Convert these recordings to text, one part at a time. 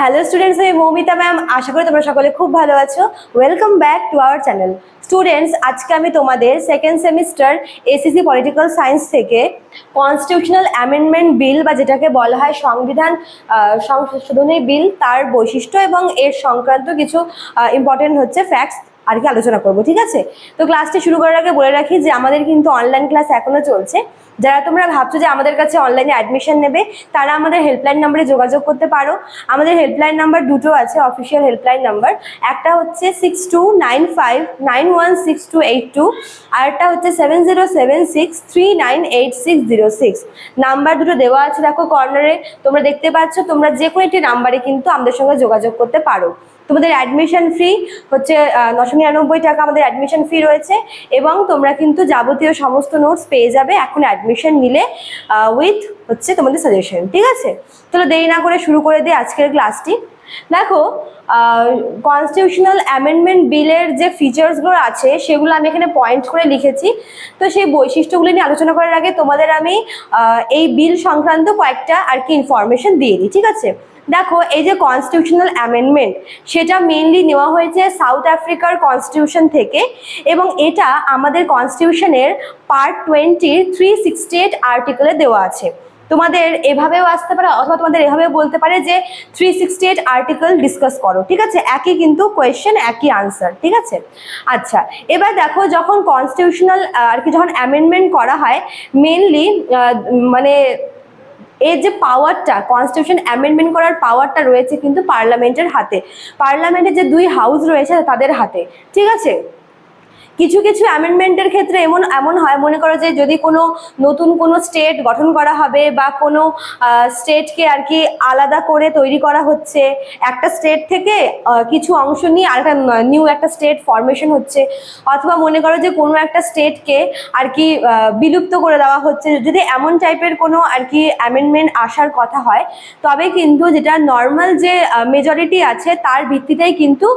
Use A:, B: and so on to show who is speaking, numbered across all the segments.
A: Hello students আমি Moumita ma'am আশা করি তোমরা সকলে খুব ভালো আছো। Welcome back to our channel students আজকে আমি তোমাদের second semester ACC political science থেকে কনস্টিটিউশনাল অ্যামেন্ডমেন্ট বিল বা যেটাকে বলা হয় সংবিধান সংশোধনী বিল তার বৈশিষ্ট্য এবং এর সংক্রান্ত কিছু ইম্পর্টেন্ট হচ্ছে ফ্যাক্টস আর কি আলোচনা করব, ঠিক আছে? তো ক্লাসটি শুরু করার আগে বলে রাখি যে আমাদের কিন্তু অনলাইন ক্লাস এখনও চলছে। যারা তোমরা ভাবছ যে আমাদের কাছে অনলাইনে অ্যাডমিশন নেবে, তারা আমাদের হেল্পলাইন নাম্বারে যোগাযোগ করতে পারো। আমাদের হেল্পলাইন নাম্বার দুটো আছে অফিসিয়াল হেল্পলাইন নাম্বার একটা হচ্ছে six two nine five nine one six two eight two আর একটা হচ্ছে seven zero seven six three nine eight six zero six number দুটো দেওয়া আছে দেখো কর্নারে তোমরা দেখতে পাচ্ছ, তোমরা যে কোনো একটি নাম্বারে কিন্তু আমাদের সঙ্গে যোগাযোগ করতে পারো। তোমাদের অ্যাডমিশন ফি হচ্ছে নশো নিরানব্বই টাকা আমাদের অ্যাডমিশন ফি রয়েছে এবং তোমরা কিন্তু যাবতীয় সমস্ত নোটস পেয়ে যাবে এখন অ্যাডমিশন নিলে উইথ হচ্ছে তোমাদের সাজেশন ঠিক আছে? তাহলে দেরি না করে শুরু করে দিই আজকের ক্লাসটি দেখো কনস্টিটিউশনাল অ্যামেন্ডমেন্ট বিলের যে ফিচার্সগুলো আছে, সেগুলো আমি এখানে পয়েন্ট করে লিখেছি। তো সেই বৈশিষ্ট্যগুলি নিয়ে আলোচনা করার আগে তোমাদের আমি এই বিল সংক্রান্ত কয়েকটা আর কি ইনফরমেশন দিয়ে দিই, ঠিক আছে? দেখো, এই যে কনস্টিটিউশনাল অ্যামেন্ডমেন্ট সেটা মেনলি নেওয়া হয়েছে সাউথ আফ্রিকার কনস্টিটিউশন থেকে এবং এটা আমাদের কনস্টিটিউশনের পার্ট টোয়েন্টির থ্রি সিক্সটি এইট আর্টিকেলে দেওয়া আছে। তোমাদের এভাবেও আসতে পারে অথবা তোমাদের এভাবেও বলতে পারে যে three sixty eight article discuss করো, ঠিক আছে? একই কিন্তু কোয়েশ্চেন একই আনসার ঠিক আছে? আচ্ছা এবার দেখো, যখন কনস্টিটিউশনাল আর কি যখন অ্যামেন্ডমেন্ট করা হয় মেনলি মানে এর যে পাওয়ারটা কনস্টিটিউশন অ্যামেন্ডমেন্ট করার পাওয়ারটা রয়েছে কিন্তু পার্লামেন্টের হাতে। পার্লামেন্টের যে দুই হাউস রয়েছে তাদের হাতে। ঠিক আছে? কিছু কিছু অ্যামেন্ডমেন্টের ক্ষেত্রে এমন এমন হয়, মনে করো যে যদি কোনো নতুন কোনো স্টেট গঠন করা হবে বা কোনো স্টেটকে আর কি আলাদা করে তৈরি করা হচ্ছে, একটা স্টেট থেকে কিছু অংশ নিয়ে আরেকটা নিউ একটা স্টেট ফরমেশন হচ্ছে, অথবা মনে করো যে কোনো একটা স্টেটকে আর কি বিলুপ্ত করে দেওয়া হচ্ছে, যদি এমন টাইপের কোনো আর কি অ্যামেন্ডমেন্ট আসার কথা হয়, তবে কিন্তু যেটা নর্মাল যে মেজরিটি আছে, তার ভিত্তিতেই কিন্তু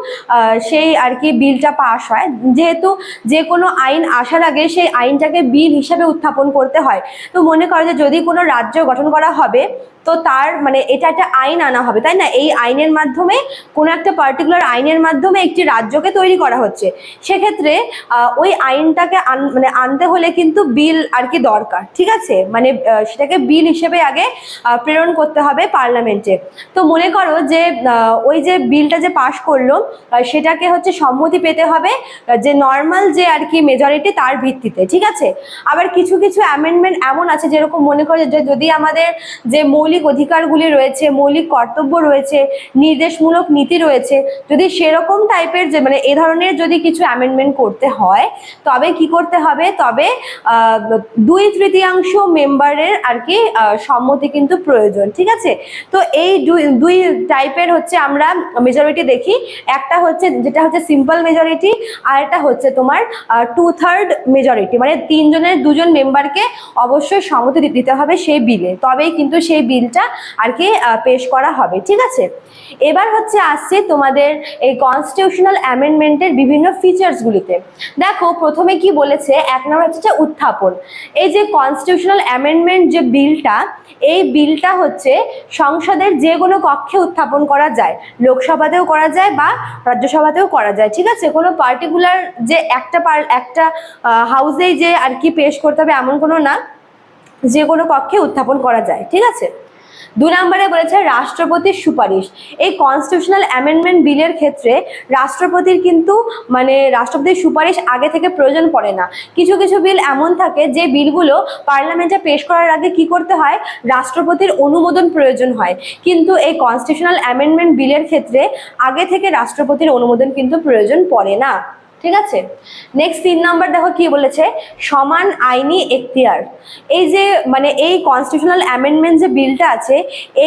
A: সেই আর কি বিলটা পাস হয়। যেহেতু যে কোনো আইন আসার আগে সেই আইনটাকে বিল হিসাবে উত্থাপন করতে হয়। তো মনে করো যে যদি কোনো রাজ্য গঠন করা হবে, তো তার মানে এটা একটা আইন আনা হবে, তাই না? এই আইনের মাধ্যমে কোনো একটা পার্টিকুলার আইনের মাধ্যমে একটি রাজ্যকে তৈরি করা হচ্ছে। সেক্ষেত্রে ওই আইনটাকে আন- মানে আনতে হলে কিন্তু বিল আর কি দরকার, ঠিক আছে? মানে সেটাকে বিল হিসেবে আগে প্রেরণ করতে হবে পার্লামেন্টে তো মনে করো যে ওই যে বিলটা যে পাশ করল সেটাকে হচ্ছে সম্মতি পেতে হবে যে নর্মাল যে আর কি মেজরিটি তার ভিত্তিতে, ঠিক আছে? আবার কিছু কিছু অ্যামেন্ডমেন্ট এমন আছে যেরকম মনে করে যে যদি আমাদের যে মৌলিক অধিকারগুলি রয়েছে, মৌলিক কর্তব্য রয়েছে, নির্দেশমূলক নীতি রয়েছে, যদি সেরকম টাইপের যে মানে এ ধরনের যদি কিছু অ্যামেন্ডমেন্ট করতে হয়, তবে কি করতে হবে? তবে দুই তৃতীয়াংশ মেম্বারের আর কি সম্মতি কিন্তু প্রয়োজন, ঠিক আছে? তো এই দুই টাইপের হচ্ছে আমরা মেজরিটি দেখি। একটা হচ্ছে, যেটা হচ্ছে সিম্পল মেজরিটি আর একটা হচ্ছে তোমার টু থার্ড মেজরিটি মানে তিনজনের দুজন মেম্বারকে অবশ্যই সম্মতি দিতে হবে সেই বিলে তবেই কিন্তু সেই বিলটা আর কি পেশ করা হবে, ঠিক আছে? এবার হচ্ছে আসছে তোমাদের এই কনস্টিটিউশনাল অ্যামেন্ডমেন্টের বিভিন্ন ফিচার্সগুলিতে দেখো, প্রথমে কি বলেছে? এক নম্বর হচ্ছে উত্থাপন। এই যে কনস্টিটিউশনাল অ্যামেন্ডমেন্ট যে বিলটা এই বিলটা হচ্ছে সংসদের যে কোনো কক্ষে উত্থাপন করা যায়। লোকসভাতেও করা যায় বা রাজ্যসভাতেও করা যায়, ঠিক আছে? কোনো পার্টিকুলার যে একটা পার, একটা হাউসেই যে আর কি পেশ করতে হবে এমন কোনো না, যে কোনো কক্ষে উত্থাপন করা যায়, ঠিক আছে? দু নম্বরে বলেছে রাষ্ট্রপতির সুপারিশ। এই কনস্টিটিউশনাল অ্যামেন্ডমেন্ট বিলের ক্ষেত্রে রাষ্ট্রপতির কিন্তু মানে রাষ্ট্রপতির সুপারিশ আগে থেকে প্রয়োজন পড়ে না। কিছু কিছু বিল এমন থাকে যে বিলগুলো পার্লামেন্টে পেশ করার আগে কি করতে হয়? রাষ্ট্রপতির অনুমোদন প্রয়োজন হয়। কিন্তু এই কনস্টিটিউশনাল অ্যামেন্ডমেন্ট বিলের ক্ষেত্রে আগে থেকে রাষ্ট্রপতির অনুমোদন কিন্তু প্রয়োজন পড়ে না। ঠিক আছে? নেক্সট তিন নাম্বার দেখো কি বলেছে? সমান আইনি এখতিয়ার। এই যে মানে এই কনস্টিটিউশনাল অ্যামেন্ডমেন্ট যে বিলটা আছে,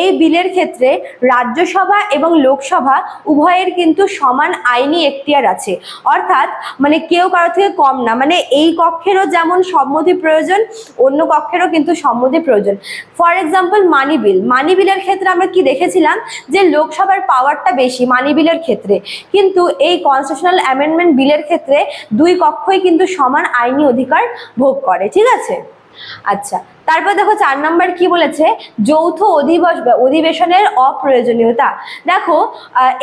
A: এই বিলের ক্ষেত্রে রাজ্যসভা এবং লোকসভা উভয়ের কিন্তু সমান আইনি এখতিয়ার আছে। অর্থাৎ মানে কেউ কারও থেকে কম না মানে এই কক্ষেরও যেমন সম্মতি প্রয়োজন, অন্য কক্ষেরও কিন্তু সম্মতি প্রয়োজন। ফর এক্সাম্পল মানি বিল মানি বিলের ক্ষেত্রে আমরা কি দেখেছিলাম? যে লোকসভার পাওয়ারটা বেশি মানি বিলের ক্ষেত্রে। কিন্তু এই কনস্টিটিউশনাল অ্যামেন্ডমেন্ট বিলের ক্ষেত্রে দুই কক্ষই কিন্তু সমান আইনি অধিকার ভোগ করে ঠিক আছে? আচ্ছা তারপর দেখো চার নাম্বার কি বলেছে? যৌথ অধিবস অধিবেশনের অপ্রয়োজনীয়তা। দেখো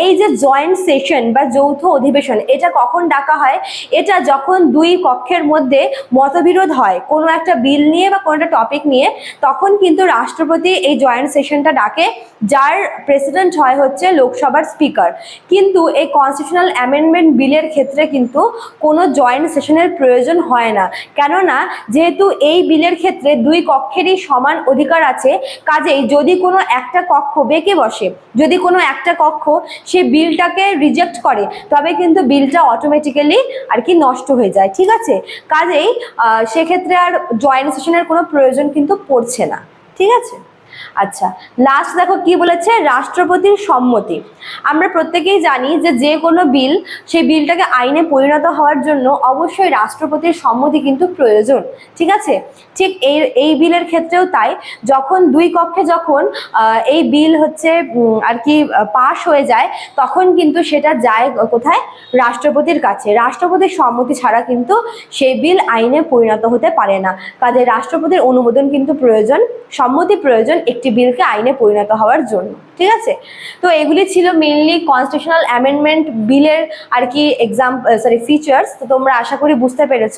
A: এই যে জয়েন্ট সেশন বা যৌথ অধিবেশন, এটা কখন ডাকা হয়? এটা যখন দুই পক্ষের মধ্যে মতবিরোধ হয়, কোনো একটা বিল নিয়ে বা কোনো একটা টপিক নিয়ে, তখন কিন্তু রাষ্ট্রপতি এই জয়েন্ট সেশনটা ডাকে, যার প্রেসিডেন্ট হয় হচ্ছে লোকসভার স্পিকার কিন্তু এই কনস্টিটিউশনাল অ্যামেন্ডমেন্ট বিলের ক্ষেত্রে কিন্তু কোনো জয়েন্ট সেশনের প্রয়োজন হয় না। কেননা, যেহেতু এই বিলের ক্ষেত্রে দুই কক্ষেরই সমান অধিকার আছে। কাজেই যদি কোনো একটা কক্ষ বেঁকে বসে, যদি কোনো একটা কক্ষ সে বিলটাকে রিজেক্ট করে, তবে কিন্তু বিলটা অটোমেটিক্যালি আর কি নষ্ট হয়ে যায়, ঠিক আছে? কাজেই সেক্ষেত্রে আর জয়েন্ট সেশনের কোনো প্রয়োজন কিন্তু পড়ছে না, ঠিক আছে? আচ্ছা লাস্ট দেখো কি বলেছে? রাষ্ট্রপতির সম্মতি। আমরা প্রত্যেকেই জানি যে যে কোনো বিল, সেই বিলটাকে আইনে পরিণত হওয়ার জন্য অবশ্যই রাষ্ট্রপতির সম্মতি কিন্তু প্রয়োজন। ঠিক আছে? ঠিক এই এই বিলের ক্ষেত্রেও তাই। যখন দুই কক্ষে যখন এই বিল হচ্ছে আর কি, পাশ হয়ে যায়, তখন কিন্তু সেটা যায় কোথায়? রাষ্ট্রপতির কাছে। রাষ্ট্রপতির সম্মতি ছাড়া কিন্তু সেই বিল আইনে পরিণত হতে পারে না। কাজে রাষ্ট্রপতির অনুমোদন কিন্তু প্রয়োজন, সম্মতি প্রয়োজন একটি বিলকে আইনে পরিণত হওয়ার জন্য, ঠিক আছে? তো এগুলি ছিল মেনলি কনস্টিটিউশনাল অ্যামেন্ডমেন্ট বিলের আর কি এক্সাম সরি ফিচার্স তো তোমরা আশা করি বুঝতে পেরেছ।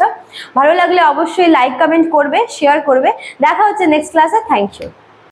A: ভালো লাগলে অবশ্যই লাইক কমেন্ট করবে শেয়ার করবে। দেখা হচ্ছে নেক্সট ক্লাসে থ্যাংক ইউ